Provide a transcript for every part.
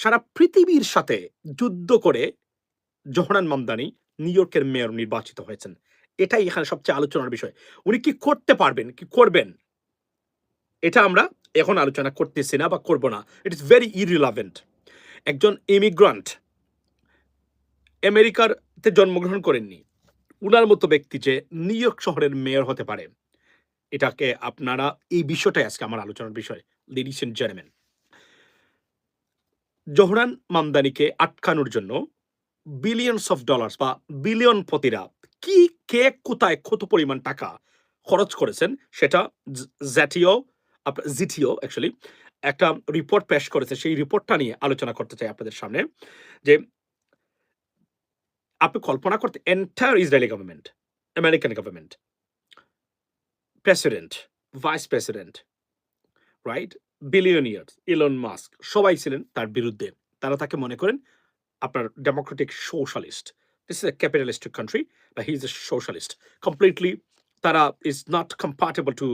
সারা পৃথিবীর সাথে যুদ্ধ করে জহরান মামদানি নিউ ইয়র্কের মেয়র নির্বাচিত হয়েছেন। এটাই এখানে সবচেয়ে আলোচনার বিষয়। উনি কি করতে পারবেন, কি করবেন? এটা আমরা এখন আলোচনা করতেছি না বা করব না। ইট ইস ভেরি ইরিলাভেন্ট একজন ইমিগ্রান্ট আমেরিকাতে জন্মগ্রহণ করেননি। উনার মতো ব্যক্তি যে নিউ ইয়র্ক শহরের মেয়র হতে পারে, এটাকে আপনারা এই বিষয়টাই আজকে আমার আলোচনার বিষয়। লেডিস এন্ড জেন্টলম্যান জোহরান মামদানিকে আটকানোর জন্য বিলিয়নস অফ ডলার্স বা বিলিয়ন পতিরা কি, কে, কোথায় কত পরিমাণ টাকা খরচ করেছেন সেটা জ- জাতীয় জিটিও অ্যাকচুয়ালি একটা রিপোর্ট পেশ করেছে। সেই রিপোর্টটা নিয়ে আলোচনা করতে চাই আপনাদের সামনে যে আপনি কল্পনা করতে entire Israeli government American government president vice president right billionaires Elon Musk সবাই ছিলেন তার বিরুদ্ধে। তারা তাকে মনে করেন আপনার democratic socialist this is a capitalistic country বা he is a socialist completely তারা is not compatible to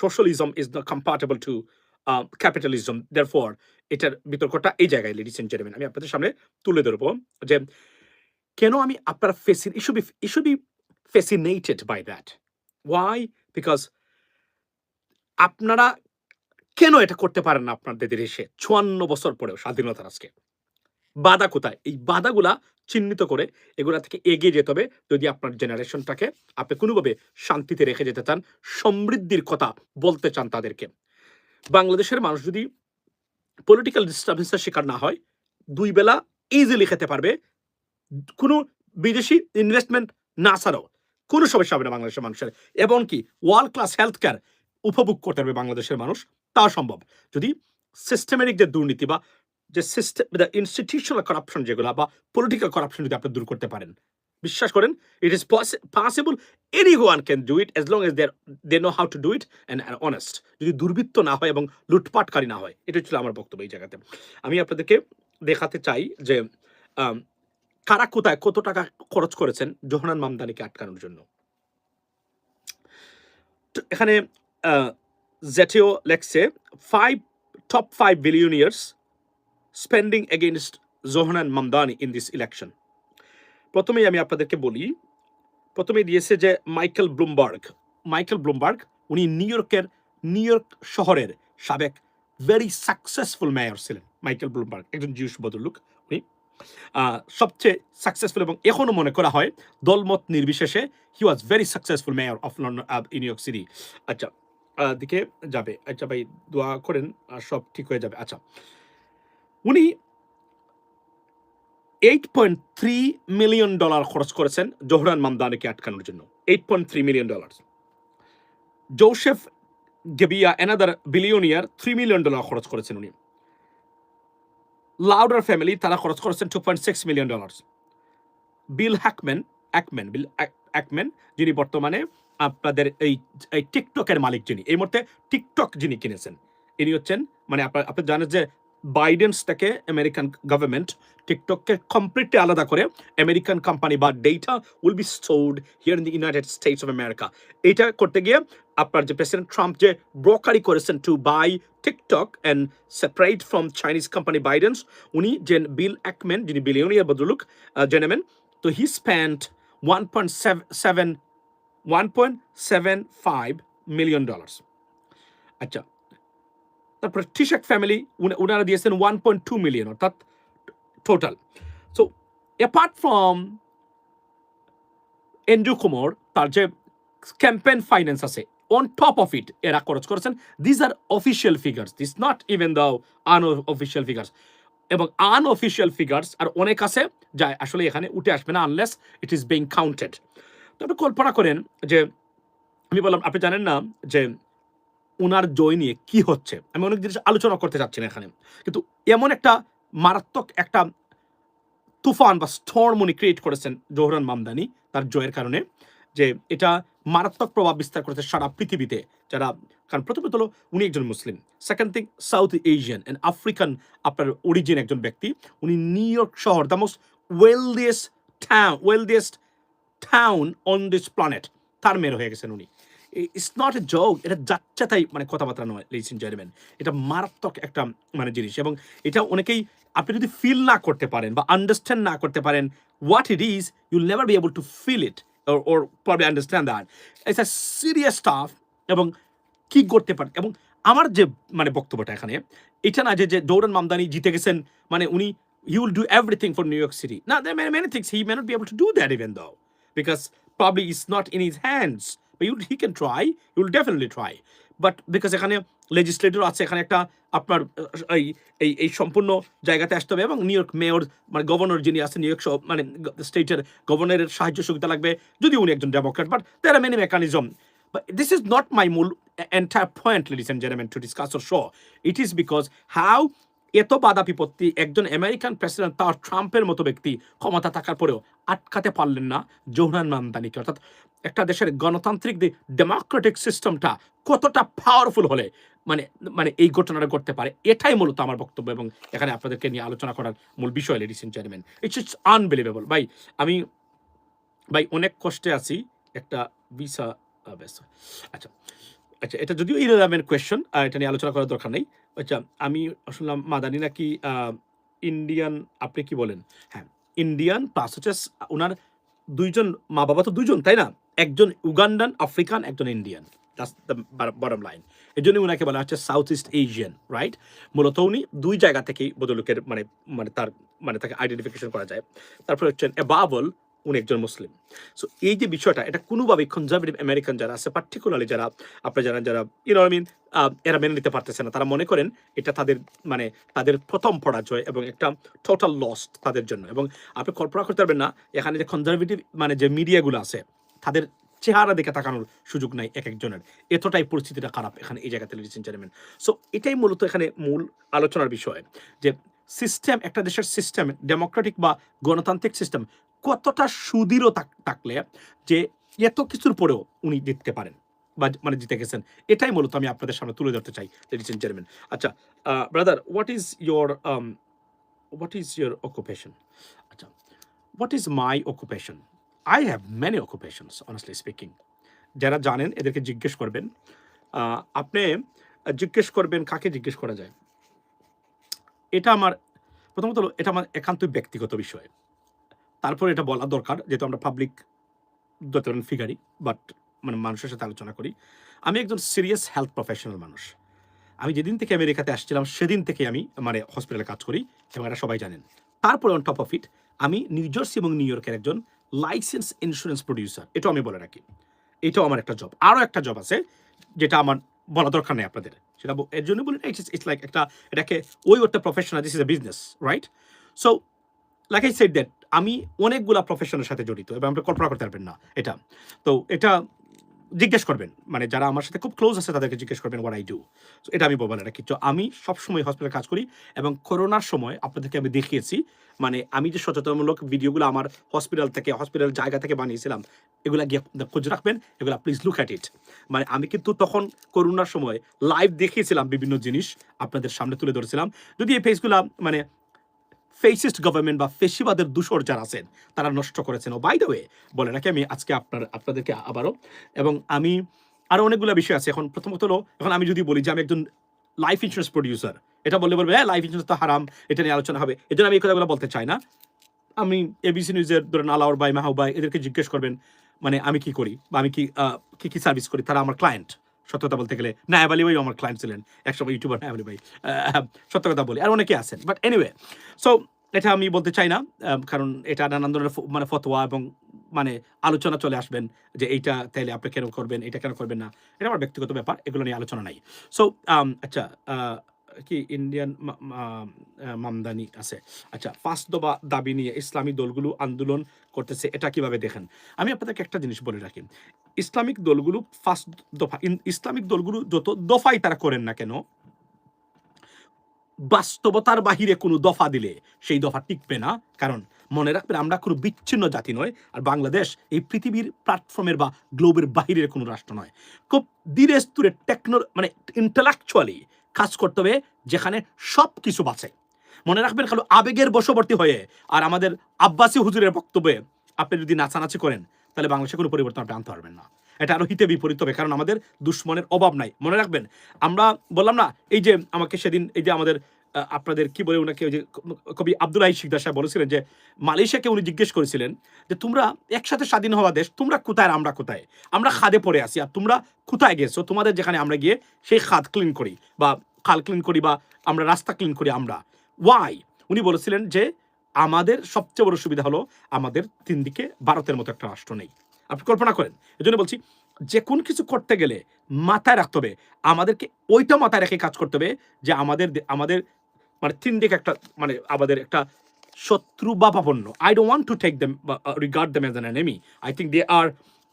socialism is not compatible to capitalism therefore এটার বিতর্কটা এই জায়গায় লেডিস এন্ড জেন্টলম্যান আমি আপনাদের সামনে তুলে ধরবো যে কেন আমি আপনার ফেসিন issue be issue be fascinated by that why because আপনারা কেন এটা করতে পারেন না আপনাদের দেশে? চুয়ান্ন বছর পরেও স্বাধীনতার আজকে। বাধা কোথায়? এই বাধাগুলা চিহ্নিত করে এগুলা থেকে এগিয়ে যেতে হবে যদি আপনার জেনারেশনটাকে আপনি কোনোভাবে শান্তিতে রেখে যেতে চান, সমৃদ্ধির কথা বলতে চান তাদেরকে। বাংলাদেশের মানুষ যদি পলিটিক্যাল ডিস্টার্বেন্সের শিকার না হয়, দুই বেলা ইজিলি খেতে পারবে। কোনো বিদেশি ইনভেস্টমেন্ট না ছাড়াও কোনো সমস্যা হবে না বাংলাদেশের মানুষের। এবং কি ওয়ার্ল্ড ক্লাস হেলথ কেয়ার উপভোগ করতে পারবে বাংলাদেশের মানুষ। তা সম্ভব। যদি সিস্টেমেটিক যে দুর্নীতি বা যে সিস্টেম দ্য ইনস্টিটিউশনাল করাপশন যেগুলো বা পলিটিক্যাল করাপশন যদি আপনি দূর করতে পারেন, বিশ্বাস করেন it is possible any one can do it as long as there they know how to do it and honest যদি দুর্বৃত্ত না হয় এবং লুটপাটকারী না হয় এটা ছিল আমার বক্তব্য এই জায়গাতে। আমি আপনাদেরকে দেখাতে চাই যে কারা কোথায় কত টাকা খরচ করেছেন জোহনান মামদানিকে আটকানোর জন্য। এখানে জেটিও লেখছে five top five billionaires spending against Zohran Mamdani in this election প্রথমেই আমি আপনাদেরকে বলি, প্রথমেই দিয়েছে যে মাইকেল ব্লুমবার্গ মাইকেল ব্লুমবার্গ উনি নিউ ইয়র্কের নিউ ইয়র্ক শহরের সাবেক ভেরি সাকসেসফুল মেয়র ছিলেন মাইকেল ব্লুমবার্গ একজন জিউস বদলুক উনি। সবচেয়ে সাকসেসফুল এবং এখনও মনে করা হয়, দলমত নির্বিশেষে he was very successful mayor of London in York city আচ্ছা দিকে যাবে। আচ্ছা ভাই দোয়া করেন, আর সব ঠিক হয়ে যাবে। আচ্ছা উনি eight point three million dollar খরচ করেছেন জোহরান মামদানিকে আটকানোর জন্য। Eight point three million dollar Joseph Gebbia another billionaire three million dollar খরচ করেছেন উনি। লাউডার ফ্যামিলি, তারা খরচ করেছেন two point six million dollar Bill Hackman Ackman Bill Ackman যিনি বর্তমানে আপনাদের এই এই টিকটকের মালিক যিনি, এই মুহূর্তে টিকটক যিনি কিনেছেন, ইনি হচ্ছেন মানে আপনার আপনি জানেন যে বাইডেন্স থেকে আমেরিকান গভর্নমেন্ট টিকটককে কমপ্লিটলি আলাদা করে আমেরিকান কোম্পানি বা data will be stored here in the United States of America এইটা করতে গিয়ে আপনার যে প্রেসিডেন্ট ট্রাম্প যে ব্রোকারি করেছেন to buy TikTok and separate from Chinese company ByteDance উনি যে বিল অ্যাকম্যান যিনি বিলিয়নিয়ার বদলুক জেনেমেন তো he spend one point seven one point seven five million dollars আচ্ছা তারপরে টিশাক ফ্যামিলি ওনারা দিয়েছেন ওয়ান পয়েন্ট টু মিলিয়ন অর্থাৎ total so apart from Andrew Cuomo তার যে ক্যাম্পেন ফাইন্যান্স আছে অন টপ অফ ইট এরা খরচ করেছেন। This are official figures this not even the unofficial figures এবং আনঅফিসিয়াল ফিগার্স আর অনেক আছে যা আসলে এখানে উঠে আসবে না unless it is being counted তো আপনি কল্পনা করেন যে, আমি বললাম, আপনি জানেন না যে ওনার জয় নিয়ে কি হচ্ছে? আমি অনেক জিনিস আলোচনা করতে চাচ্ছি না এখানে। কিন্তু এমন একটা মারাত্মক একটা তুফান বা স্টর্ম উনি ক্রিয়েট করেছেন জোহরান মামদানি তার জয়ের কারণে, যে এটা মারাত্মক প্রভাব বিস্তার করেছে সারা পৃথিবীতে। যারা, কারণ প্রথমত হলো উনি একজন Muslim. Second thing South Asian and African আপনার অরিজিন একজন ব্যক্তি। উনি নিউ ইয়র্ক শহর the most wealthiest town wealthiest town on this planet তার মেয়ের হয়ে গেছেন উনি। ইটস নট এ জোক এটা যাচ্ছে তাই মানে কথাবার্তা নয় লিসিন জেন্টলম্যান এটা মারাত্মক একটা মানে জিনিস এবং এটা অনেকেই আপনি যদি ফিল না করতে পারেন বা আন্ডারস্ট্যান্ড না করতে পারেন what it is you'll never be able to feel it or probably understand that it's a serious stuff এবং কি করতে পারেন এবং আমার যে মানে বক্তব্যটা এখানে, এটা না যে যে দৌড়ান মামদানি জিতে গেছেন মানে উনি you will do everything for New York City না there many many things he may not be able to do that even though because probably it's not in his hands but you, he can try he will definitely try but because এখানে legislator আছে এখানে একটা আপনার এই এই এই সম্পূর্ণ জায়গাতে আসতে হবে এবং নিউ ইয়র্ক মেয়র মানে গভর্নর যিনি আছেন নিউ ইয়র্ক মানে স্টেটের গভর্নরের সাহায্য সুবিধা লাগবে যদি উনি একজন democrat but there are many mechanism But this is not my entire point, ladies and gentlemen, to discuss or show. It is because how এত বাধা বিপত্তি, একজন আমেরিকান প্রেসিডেন্ট তার ট্রাম্পের মতো ব্যক্তি ক্ষমতা থাকার পরেও আটকাতে পারলেন না জোহরান মামদানিকে অর্থাৎ একটা দেশের গণতান্ত্রিক ডেমোক্রেটিক সিস্টেমটা কতটা পাওয়ারফুল হলে মানে মানে এই ঘটনাটা ঘটতে পারে, এটাই মূলত আমার বক্তব্য এবং এখানে আপনাদেরকে নিয়ে আলোচনা করার মূল বিষয় ladies and gentleman it's it's unbelievable ভাই, আমি, ভাই, অনেক কষ্টে আছি একটা ভিসা আচ্ছা আচ্ছা এটা যদিও ইরেলাভেন্ট কোয়েশ্চন এটা নিয়ে আলোচনা করার দরকার নেই। আচ্ছা আমি শুনলাম মাদানি নাকি ইন্ডিয়ান আপনি কি বলেন? হ্যাঁ ইন্ডিয়ান প্লাস হচ্ছে ওনার দুইজন মা বাবা তো দুইজন, তাই না? একজন উগান্ডান আফ্রিকান একজন ইন্ডিয়ান বটম লাইন এই জন্যই ওনাকে বলা হচ্ছে সাউথ ইস্ট এশিয়ান রাইট মূলত উনি দুই জায়গা থেকেই বদলুকের মানে মানে তার মানে তাকে আইডেন্টিফিকেশন করা যায়। তারপরে হচ্ছেন এবাবল উনি একজন মুসলিম সো এই যে বিষয়টা, এটা কোনোভাবেই কনজারভেটিভ আমেরিকান যারা আছে পার্টিকুলারলি যারা, আপনার যারা যারা ইউনো এরা মেনে নিতে পারতেছে না। তারা মনে করেন এটা তাদের মানে তাদের প্রথম পরাজয় এবং একটা টোটাল লস তাদের জন্য। এবং আপনি কল্পনা করতে পারবেন না, এখানে যে কনজারভেটিভ মানে যে মিডিয়াগুলো আছে, তাদের চেহারা দেখে তাকানোর সুযোগ নাই এক একজনের। এতটাই পরিস্থিতিটা খারাপ এখানে এই জায়গাতে লেডিস জেন্টলম্যান সো এটাই মূলত এখানে মূল আলোচনার বিষয়, যে সিস্টেম একটা দেশের সিস্টেম ডেমোক্রেটিক বা গণতান্ত্রিক সিস্টেম কতটা সুদৃঢ় থাক- থাকলে যে এত কিছুর পরেও উনি জিততে পারেন। বা মানে জিতে গেছেন। এটাই মূলত আমি আপনাদের সামনে তুলে ধরতে চাই লেডিস এন্ড জেন্টলম্যান আচ্ছা brother what is your what is your occupation আচ্ছা what is my occupation I have many occupations honestly speaking যারা জানেন, এদেরকে জিজ্ঞেস করবেন। আপনি জিজ্ঞেস করবেন কাকে জিজ্ঞেস করা যায়? এটা আমার, প্রথমত এটা আমার একান্তই ব্যক্তিগত বিষয়। তারপর এটা বলা দরকার, যেহেতু আমরা পাবলিক যতজন ফিগারি বাট মানে মানুষের সাথে আলোচনা করি। আমি একজন সিরিয়াস হেলথ প্রফেশনাল মানুষ। আমি যেদিন থেকে আমেরিকাতে আসছিলাম, সেদিন থেকে আমি মানে হসপিটালে কাজ করি এবং এটা সবাই জানেন। তারপরে অন টপ অফ ইট আমি নিউ জার্সি এবং নিউ ইয়র্কের একজন লাইসেন্স ইন্স্যুরেন্স প্রডিউসার এটাও আমি বলে রাখি। এটাও আমার একটা জব আরও একটা জব আছে, যেটা আমার বলা দরকার নেই আপনাদের। সেটা এর জন্য বলি ইটস ইটস লাইক একটা এটাকে ওই একটা professional this is a business right so like I said that আমি অনেকগুলা প্রফেশনের সাথে জড়িত এবং আপনি কল্পনা করতে পারবেন না এটা। তো এটা জিজ্ঞেস করবেন। মানে যারা আমার সাথে খুব ক্লোজ আছে তাদেরকে জিজ্ঞেস করবেন ওয়াট আই ডু এটা আমি বলে রাখি তো আমি সবসময় হসপিটালে কাজ করি এবং করোনার সময় আপনাদেরকে আমি দেখিয়েছি মানে আমি যে সচেতনমূলক ভিডিওগুলো আমার হসপিটাল থেকে হসপিটাল জায়গা থেকে বানিয়েছিলাম, এগুলা গিয়ে খোঁজ রাখবেন, এগুলা প্লিজ লুক অ্যাট ইট মানে আমি কিন্তু তখন করোনার সময় লাইভ দেখিয়েছিলাম বিভিন্ন জিনিস আপনাদের সামনে তুলে ধরেছিলাম। যদি এই ফেসগুলা মানে ফেসিস্ট গভর্নমেন্ট বা ফেসিবাদের দূষর যারা আছেন, তারা নষ্ট করেছেন। ও বাই দ্য ওয়ে বলে নাকি আমি আজকে আপনার, আপনাদেরকে আবারও। এবং আমি আরও অনেকগুলো বিষয় আছে। এখন প্রথমত হলো, এখন আমি যদি বলি যে আমি একজন লাইফ ইন্স্যুরেন্স প্রডিউসার এটা বললে বলবে হ্যাঁ লাইফ ইন্স্যুরেন্স তো হারাম, এটা নিয়ে আলোচনা হবে। এই আমি এই কথাগুলো বলতে চাই না। আমি এবিসি নিউজের ধরেন আলাওর বাই মাহাউ বাই এদেরকে জিজ্ঞেস করবেন মানে আমি কি করি? বা আমি কি কি কি সার্ভিস করি? তারা আমার ক্লায়েন্ট সত্যতা বলতে গেলে নায়াব আলী ভাই আমার ক্লায়েন্ট ছিলেন। একসময় ইউটিউবার নায়াব আলী ভাই। সত্য কথা বলি। আর অনেকে আছেন। বাট এনিওয়ে সো এটা আমি বলতে চাই না কারণ এটা নানান ধরনের মানে ফতোয়া এবং মানে আলোচনা চলে আসবেন যে এইটা তাইলে আপনি কেন করবেন, এটা কেন করবেন না। এটা আমার ব্যক্তিগত ব্যাপার, এগুলো নিয়ে আলোচনা নাই। সো আচ্ছা কি ইন্ডিয়ান মামদানি আছে। আচ্ছা ফার্স্ট দফা দাবি নিয়ে ইসলামী দলগুলো আন্দোলন করতেছে, এটা কীভাবে দেখেন? আমি আপনাদেরকে একটা জিনিস বলে রাখি। ইসলামিক দলগুলো ফার্স্ট দফা ইসলামিক দলগুলো যত দফাই তারা করেন না কেন, বাস্তবতার বাহিরে কোনো দফা দিলে সেই দফা টিকবে না। কারণ মনে রাখবেন, আমরা কোনো বিচ্ছিন্ন জাতি নয়, আর বাংলাদেশ এই পৃথিবীর প্ল্যাটফর্মের বা গ্লোবের বাহিরের কোনো রাষ্ট্র নয়। খুব ধীরে স্থিরে টেকনো মানে ইন্টালেকচুয়ালি কাজ করতে হবে যেখানে সব কিছু বাঁচে। মনে রাখবেন খালি, আবেগের বশবর্তী হয়ে আর আমাদের আব্বাসি হুজুরের বক্তব্যে আপনি যদি নাচানাচি করেন, তাহলে বাংলাদেশে কোনো পরিবর্তন আপনি আনতে পারবেন না। এটা আরও হিতে বিপরীত হবে, কারণ আমাদের দুশ্মনের অভাব নাই। মনে রাখবেন, আমরা বললাম না, এই যে আমাকে সেদিন, এই যে আমাদের আপনাদের কি বলে ওনাকে যে কবি আব্দুল্লাহ শিকদার সাহেব বলেছিলেন যে, মালয়েশিয়াকে উনি জিজ্ঞেস করেছিলেন যে, তোমরা একসাথে স্বাধীন হওয়া দেশ, তোমরা কোথায়, আমরা কোথায়? আমরা খাদে পড়ে আছি আর তোমরা কোথায় গেছো? তোমাদের যেখানে আমরা গিয়ে সেই খাদ ক্লিন করি বা খাল ক্লিন করি বা আমরা রাস্তা ক্লিন করি আমরা। ওয়াই উনি বলেছিলেন যে, আমাদের সবচেয়ে বড় সুবিধা হলো আমাদের তিন দিকে ভারতের মতো একটা রাষ্ট্র নেই। আপনি কল্পনা করেন, এজন্য বলছি যে কোন কিছু করতে গেলে মাথায় রাখতে হবে। আমাদেরকে ওইটা মাথায় রেখে কাজ করতে হবে যে, আমাদের আমাদের মানে তিন দিকে একটা মানে আমাদের একটা শত্রু বা পাপন্য I don't want to take them regard them as an enemy I think they are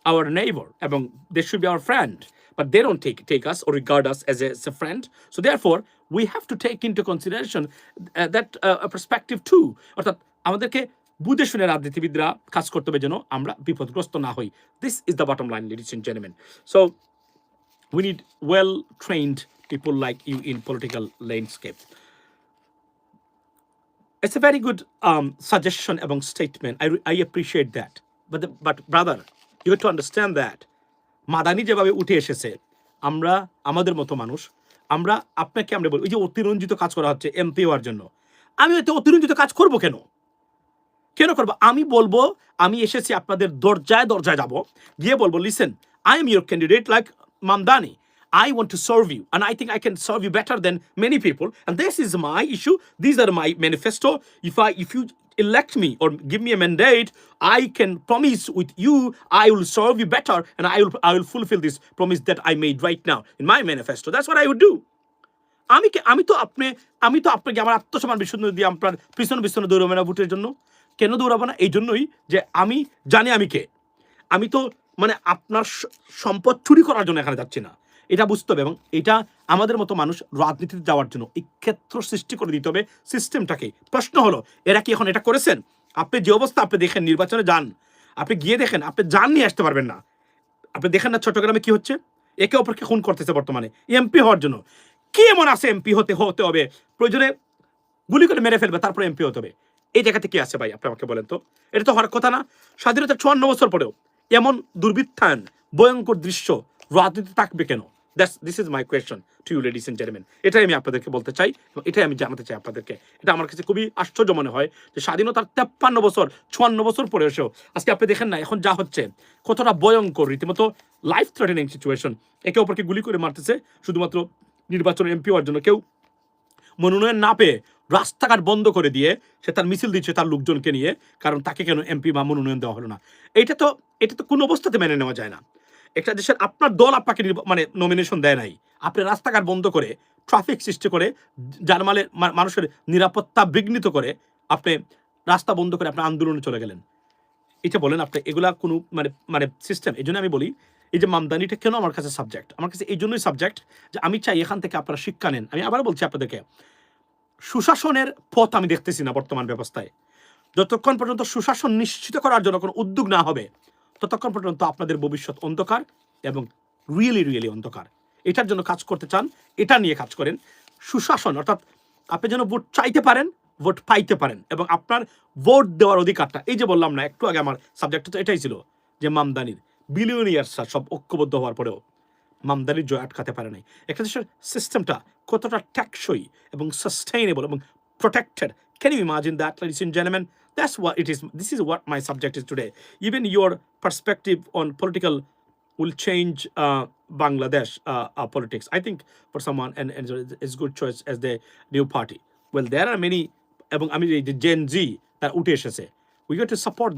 our neighbor এবং they should be our friend but they don't take take us or regard us as a, as a friend so therefore we have to take into consideration uh, that uh, a অর্থাৎ আমাদেরকে বুঝে শুনে রাজনীতিবিদরা কাজ করতে হবে যেন আমরা বিপদগ্রস্ত না হই this is the bottom line ladies and gentleman so we need well trained people like you in political landscape it's a very good um, suggestion among statement. I, I appreciate that. But, the, but brother, you have to understand that Madani যেভাবে উঠে এসেছে আমরা আমাদের মতো মানুষ আমরা আপনাকে আমরা বলি ওই যে অতিরঞ্জিত কাজ করা হচ্ছে এমপি হওয়ার জন্য আমি এতে অতিরঞ্জিত কাজ করব কেন কেন করব আমি বলব আমি এসেছি আপনাদের দরজায় দরজায় যাব গিয়ে বলব listen I am your candidate like Mamdani I want to serve you, and I think I can serve you better than many people. And this is my issue. These are my manifesto. If I, if you elect me or give me a mandate, I can promise with you I will serve you better, and I will, I will fulfill this promise that I made right now in my manifesto. That's what I would do. আমি আমি তো আপনি আমি তো আপনাকে আমার আত্মসম্মান বিশুদ্ধ দিয়ে আপনার পিছনে পিছনে দৌড়াবো না ভোটের জন্য কেন দৌড়াবো না এই জন্যই যে আমি জানি আমি কে আমি তো মানে আপনার সম্পদ চুরি করার জন্য এখানে যাচ্ছি না এটা বুঝতে হবে এবং এটা আমাদের মতো মানুষ রাজনীতিতে যাওয়ার জন্য এই ক্ষেত্র সৃষ্টি করে দিতে হবে সিস্টেমটাকে। প্রশ্ন হলো, এরা কি এখন এটা করেছেন? আপনি যে অবস্থা, আপনি দেখেন নির্বাচনে যান। আপনি গিয়ে দেখেন, আপনি যান নিয়ে আসতে পারবেন না। আপনি দেখেন না চট্টগ্রামে কি হচ্ছে? একে অপরকে খুন করতেছে বর্তমানে এমপি হওয়ার জন্য। কি এমন আছে এমপি হতে হতে হবে? প্রয়োজনে গুলি করে মেরে ফেলবে, তারপরে এমপি হতে হবে। এই জায়গাতে কি আছে ভাই? আপনি আমাকে বলেন তো। এটা তো হওয়ার কথা না। স্বাধীনতা চুয়ান্ন বছর পরেও এমন দুর্বৃত্তায়ন, ভয়ঙ্কর দৃশ্য রাজনীতি থাকবে কেন? That's this is my question to you ladies and gentleman এটাই আমি আপনাদেরকে বলতে চাই এবং এটাই আমি জানাতে চাই আপনাদেরকে। এটা আমার কাছে খুবই আশ্চর্য মনে হয় যে স্বাধীনতার তেপ্পান্ন বছর, চুয়ান্ন বছর পরে এসেও আজকে আপনি দেখেন না এখন যা হচ্ছে। কতটা ভয়ঙ্কর, রীতিমতো লাইফ থ্রেটেনিং সিচুয়েশন একে অপরকে গুলি করে মারতেছে শুধুমাত্র নির্বাচন এমপি হওয়ার জন্য। কেউ মনোনয়ন না পেয়ে রাস্তাঘাট বন্ধ করে দিয়ে সে তার মিছিল দিচ্ছে তার লোকজনকে নিয়ে, কারণ তাকে কেন এমপি বা মনোনয়ন দেওয়া হলো না? এটা তো এটা তো কোনো অবস্থাতে মেনে নেওয়া যায় না। একটা দেশের আপনার দল আপনাকে মানে নমিনেশন দেয় নাই। আপনি রাস্তাঘাট বন্ধ করে ট্রাফিক সৃষ্টি করে জানমালের মানুষের নিরাপত্তা বিঘ্নিত করে আপনি রাস্তা বন্ধ করে আপনি আন্দোলনে চলে গেলেন। এটা বলেন আপনি, এগুলা কোনো মানে মানে সিস্টেম এই জন্য আমি বলি, এই যে মামদানিটা কেন আমার কাছে সাবজেক্ট আমার কাছে এই জন্যই সাবজেক্ট যে আমি চাই এখান থেকে আপনারা শিক্ষা নেন। আমি আবার বলছি আপনাদেরকে, সুশাসনের পথ আমি দেখতেছি না বর্তমান ব্যবস্থায়। যতক্ষণ পর্যন্ত সুশাসন নিশ্চিত করার জন্য কোনো উদ্যোগ না হবে ততক্ষণ পর্যন্ত আপনাদের ভবিষ্যৎ অন্ধকার এবং রিয়েলি রিয়েলি অন্ধকার। এটার জন্য কাজ করতে চান, এটা নিয়ে কাজ করেন। সুশাসন, অর্থাৎ আপনি যেন ভোট চাইতে পারেন, ভোট পাইতে পারেন এবং আপনার ভোট দেওয়ার অধিকারটা, এই যে বললাম না, একটু আগে আমার সাবজেক্টটা এটাই ছিল যে মামদানির বিলিয়নিয়ার সব ঐক্যবদ্ধ হওয়ার পরেও মামদানির জয় আটকাতে পারে নাই। একটা দেশের সিস্টেমটা কতটা ট্যাক্সই এবং সাস্টেইনেবল এবং protected can you imagine that and gentlemen? That's what it is this is what my subject is today even your perspective on political will change uh, Bangladesh uh, uh, politics. I think for someone, and, and it's good choice as the new party. Well, there are many, এবং আমি এই যে gen জি তার উঠে এসেছে we got to support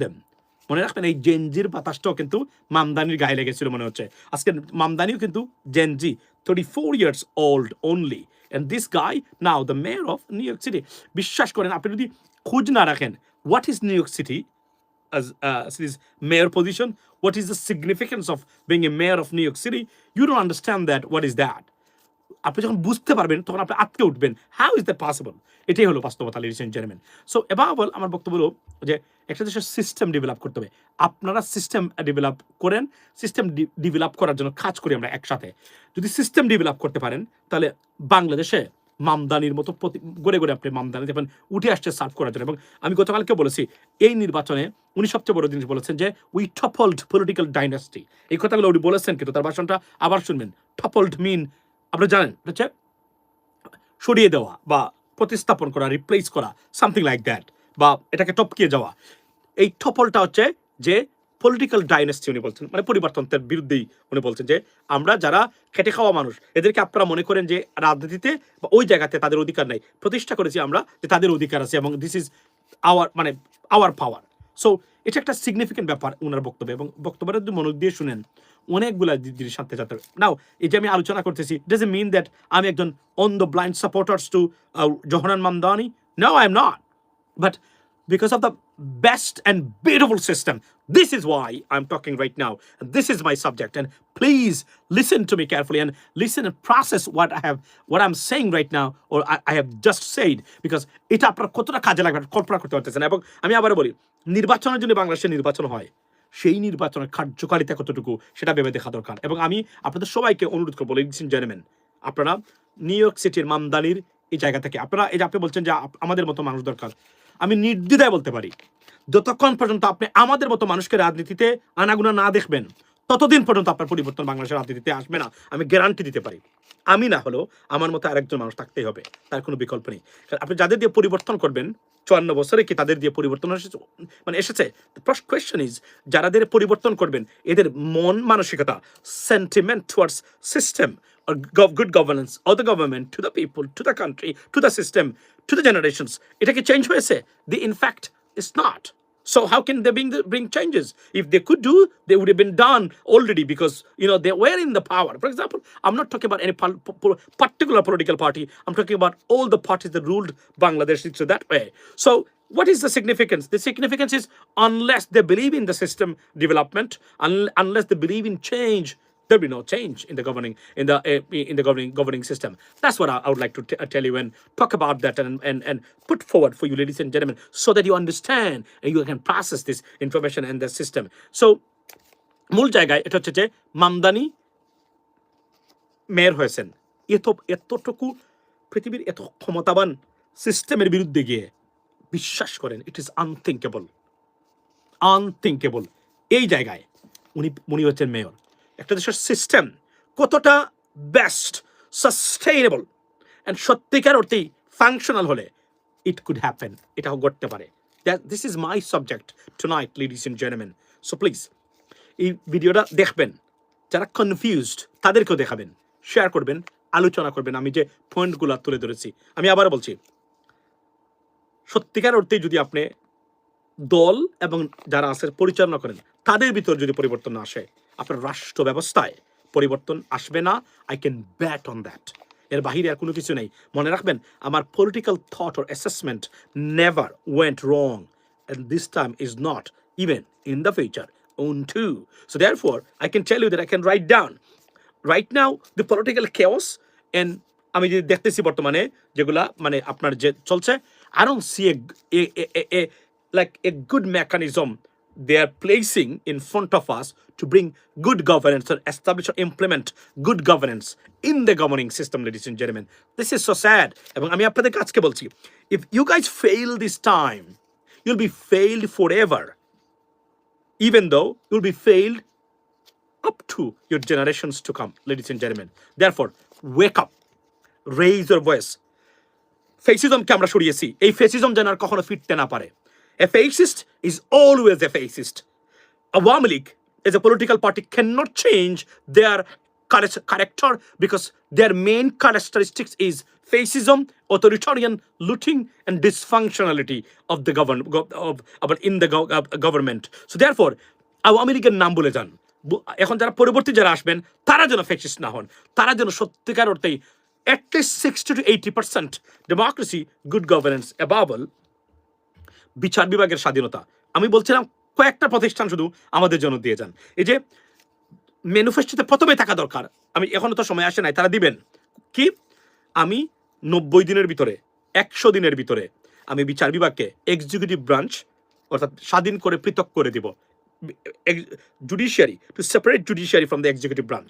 মনে রাখবেন এই জেনজির বাতাসটাও কিন্তু মামদানির গায়ে লেগেছিল মনে হচ্ছে আজকে মামদানিও কিন্তু Gen Z thirty four years old only and this guy now the mayor of New York City বিশ্বাস করেন আপনি যদি খোঁজ না রাখেন what is New York City as uh, his mayor position. What is the significance of being a mayor of New York City? You don't understand that. What is that? আপনি যখন বুঝতে পারবেন তখন আপনি আটকে উঠবেন হাউ ইজ দ্যাট পসিবল এটাই হলো বাস্তবতা লেডিস এন্ড জেন্টলম্যান সো এবার আমার বক্তব্য হলো যে একটা দেশের সিস্টেম ডেভেলপ করতে হবে আপনারা সিস্টেম ডেভেলপ করেন সিস্টেম ডেভেলপ করার জন্য কাজ করি আমরা একসাথে যদি সিস্টেম ডেভেলপ করতে পারেন তাহলে বাংলাদেশে মামদানির মতো প্রতি গড়ে গড়ে আপনি মামদানি দেখবেন উঠে আসছে সার্ভ করার জন্য। এবং আমি গতকালকে বলেছি, এই নির্বাচনে উনি সবচেয়ে বড় জিনিস বলেছেন যে উই টপল্ড পলিটিক্যাল ডাইনাস্টি এই কথাগুলো উনি বলেছেন, কিন্তু তার ভাষণটা আবার শুনবেন। টপল্ড মিন আপনারা জানেন হচ্ছে সরিয়ে দেওয়া বা প্রতিস্থাপন করা রিপ্লেস করা সামথিং লাইক দ্যাট বা এটাকে টপকিয়ে যাওয়া। এই টপলটা হচ্ছে যে পলিটিক্যাল ডাইনেস্টি উনি বলছেন মানে পরিবর্তনের বিরুদ্ধেই উনি বলছেন যে আমরা যারা খেটে খাওয়া মানুষ, এদেরকে আপনারা মনে করেন যে রাজনীতিতে বা ওই জায়গাতে তাদের অধিকার নাই। প্রতিষ্ঠা করেছি আমরা যে তাদের অধিকার আছে এবং দিস ইজ আওয়ার মানে আওয়ার পাওয়ার সো এটা একটা সিগনিফিকেন্ট ব্যাপার ওনার বক্তব্য এবং বক্তব্যটা যদি মনোযোগ দিয়ে শুনেন, অনেকগুলা জিনিস সাথে সাথে নাও এই যে আমি আলোচনা করতেছি ডাজ মিন দ্যাট আমি একজন on the blind supporters to Zohran Mamdani no I am not but because of the best and beautiful system this is why i'm talking right now and this is my subject and please listen to me carefully and listen and process what i have what i'm saying right now or i, I have just said because এটা আপনার কতটা কাজে লাগবে কল্পনা করতে পারতেছেন এবং আমি আবার বলি নির্বাচনের জন্য বাংলাদেশে হয় সেই নির্বাচনের কার্যকারিতা কতটুকু সেটা ভেবে দেখা দরকার এবং আমি আপনাদের সবাইকে অনুরোধ করব লেডিস এন্ড জেন্টলম্যান আপনারা নিউ ইয়র্ক সিটির মামদানির এই জায়গা থেকে আপনারা এই যে আপনি বলছেন যে আমাদের মতো মানুষ দরকার আমি নির্দ্বিধায় বলতে পারি, যতক্ষণ পর্যন্ত আপনি আমাদের মতো মানুষকে রাজনীতিতে আনাগুনা না দেখবেন, ততদিন পর্যন্ত আপনার পরিবর্তন বাংলাদেশের রাজনীতিতে আসবে না, আমি গ্যারান্টি দিতে পারি। আমি না হলেও আমার মতো আরেকজন মানুষ থাকতেই হবে, তার কোনো বিকল্প নেই। আপনি যাদের দিয়ে পরিবর্তন করবেন, চুয়ান্ন বছরে কি তাদের দিয়ে পরিবর্তন এসেছে? মানে এসেছে? ফার্স্ট কোয়েশ্চেন ইজ যারাদের পরিবর্তন করবেন, এদের মন মানসিকতা sentiment towards system or gov- good governance of the government to the people, to the country, to the system, to the generations. এটা কি চেঞ্জ হয়েছে? The in fact is not. So how can they bring, the, bring changes? If they could do, they would have been done already because you know they were in the power. For example, I'm not talking about any pol- po- po- particular political party. I'm talking about all the parties that ruled Bangladesh so that way. So what is the significance? The significance is unless they believe in the system development, un- unless they believe in change, there'll be no change in the governing in the uh, in the governing governing system. That's what I, I would like to t- uh, tell you and talk about that and, and and put forward for you, ladies and gentlemen, so that you understand and you can process this information and the system. So, মূল জায়গায় এটা হচ্ছে যে Mamdani mayor হয়েছেন এত এতটুকু পৃথিবীর এত ক্ষমতাবান সিস্টেমের বিরুদ্ধে গিয়ে বিশ্বাস করেন ইট ইজ আনথিঙ্কেবল আনথিঙ্কেবল এই জায়গায় উনি উনি হচ্ছেন মেয়র একটা দেশের সিস্টেম কতটা বেস্ট সাস্টেইনেবল অ্যান্ড সত্যিকার অর্থেই ফাংশনাল হলে ইট কুড হ্যাপেন এটাও ঘটতে পারে। This is my subject tonight ladies in gentleman so please এই ভিডিওটা দেখবেন। যারা কনফিউজড তাদেরকেও দেখাবেন। শেয়ার করবেন, আলোচনা করবেন। আমি যে পয়েন্টগুলো তুলে ধরেছি, আমি আবারও বলছি, সত্যিকার অর্থে যদি আপনি দল এবং যারা আছে পরিচালনা করেন, তাদের ভিতর যদি পরিবর্তন আসে আপনার রাষ্ট্র ব্যবস্থায় পরিবর্তন আসবে না। I can bet on that এর বাহিরে আর কোনো কিছু নেই। মনে রাখবেন, আমার political thought or assessment never went wrong and this time is not even in the future on to so therefore I can tell you that I can write down right now the political chaos and আমি যদি দেখতেছি বর্তমানে, যেগুলা মানে আপনার যে চলছে I don't see a like a good mechanism they are placing in front of us to bring good governance or establish or implement good governance in the governing system ladies and gentlemen this is so sad এবং আমি আপনাদের কাছকে বলছি if you guys fail this time you'll be failed forever even though you'll be failed up to your generations to come, ladies and gentlemen. Therefore, wake up, raise your voice. ফেসিজমকে আমরা সরিয়েছি এই fascism যেন আর কখনো ফিরতে না পারে A fascist is always a fascist Awami League as a political party cannot change their charac- character because their main characteristics is fascism, authoritarian looting, and dysfunctionality of the govern gov- of, of in the gov- uh, government. So therefore, Awami লীগের নাম বলে যান বু- এখন যারা পরবর্তী যারা আসবেন তারা যেন ফ্যাসিস্ট না হন তারা যেন সত্যিকার অর্থেই at least sixty to eighty percent democracy good governance অ্যাবাবল বিচার বিভাগের স্বাধীনতা। আমি বলছিলাম, কয়েকটা প্রতিষ্ঠান শুধু আমাদের জন্য দিয়ে যান। এই যে ম্যানুফেস্টোতে প্রথমে থাকা দরকার। আমি এখনও তো সময় আসে নাই, তারা দিবেন। কি? আমি নব্বই দিনের ভিতরে, একশো দিনের ভিতরে আমি বিচার বিভাগকে এক্সিকিউটিভ ব্রাঞ্চ অর্থাৎ স্বাধীন করে পৃথক করে দিব। Judiciary to separate judiciary from the executive branch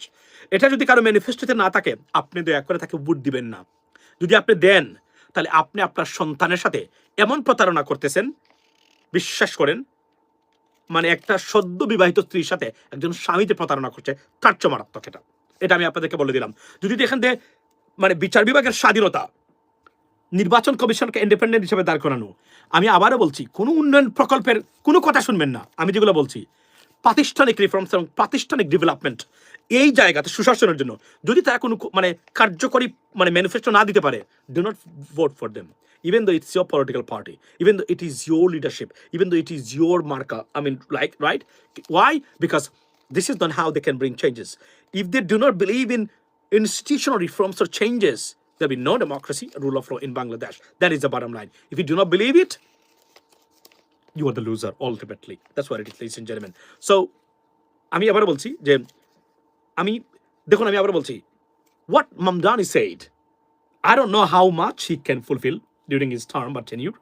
এটা যদি কারও ম্যানিফেস্টোতে না থাকে, আপনি দয়া করে তাকে ভোট দিবেন না। যদি আপনি দেন, তাহলে আপনি আপনার সন্তানের সাথে এমন প্রতারণা করতেছেন, বিশ্বাস করেন মানে একটা সদ্য বিবাহিত স্ত্রীর সাথে একজন স্বামীতে প্রতারণা করছে, তার মারাত্মক এটা। এটা আমি আপনাদেরকে বলে দিলাম। যদি এখান থেকে মানে বিচার বিভাগের স্বাধীনতা, নির্বাচন কমিশনকে ইন্ডিপেন্ডেন্ট হিসেবে দাঁড় করানো, আমি আবারও বলছি, কোনো উন্নয়ন প্রকল্পের কোনো কথা শুনবেন না। আমি যেগুলো বলছি, প্রাতিষ্ঠানিক রিফর্মস এবং প্রাতিষ্ঠানিক ডেভেলপমেন্ট এই জায়গাতে সুশাসনের জন্য যদি তারা কোনো মানে কার্যকরী মানে ম্যানিফেস্টো না দিতে পারে do not vote for them even though it's your political party, even though it is your leadership, even though it is your marker. I mean, like, right? Why? Because this is not how they can bring changes. If they do not believe in institutional reforms or changes, there'll be no democracy, rule of law in Bangladesh. That is the bottom line. If you do not believe it, you are the loser ultimately. That's what it is, ladies and gentlemen. So, আমি আবার বলছি যে আমি দেখুন আমি আবার বলছি what Mamdani said I don't know how much he can fulfill during his term or tenure.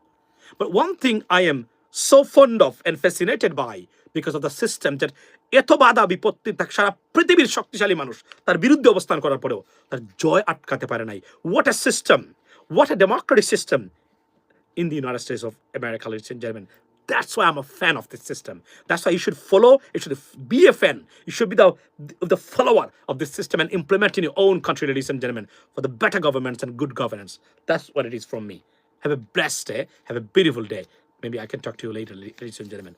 But one thing I am so fond of and fascinated by because of the system that এত বাধা বিপত্তি তার সারা পৃথিবীর শক্তিশালী মানুষ তার বিরুদ্ধে অবস্থান করার পরেও তার জয় আটকাতে পারে নাই what a system what a democratic system in the United States of America, ladies and gentlemen. That's why I'm a fan of this system. That's why you should follow, you should be a fan. You should be the, the follower of this system and implement in your own country, ladies and gentlemen, for the better governance and good governance. That's what it is from me. Have a blessed day. Have a beautiful day. Maybe I can talk to you later, ladies and gentlemen.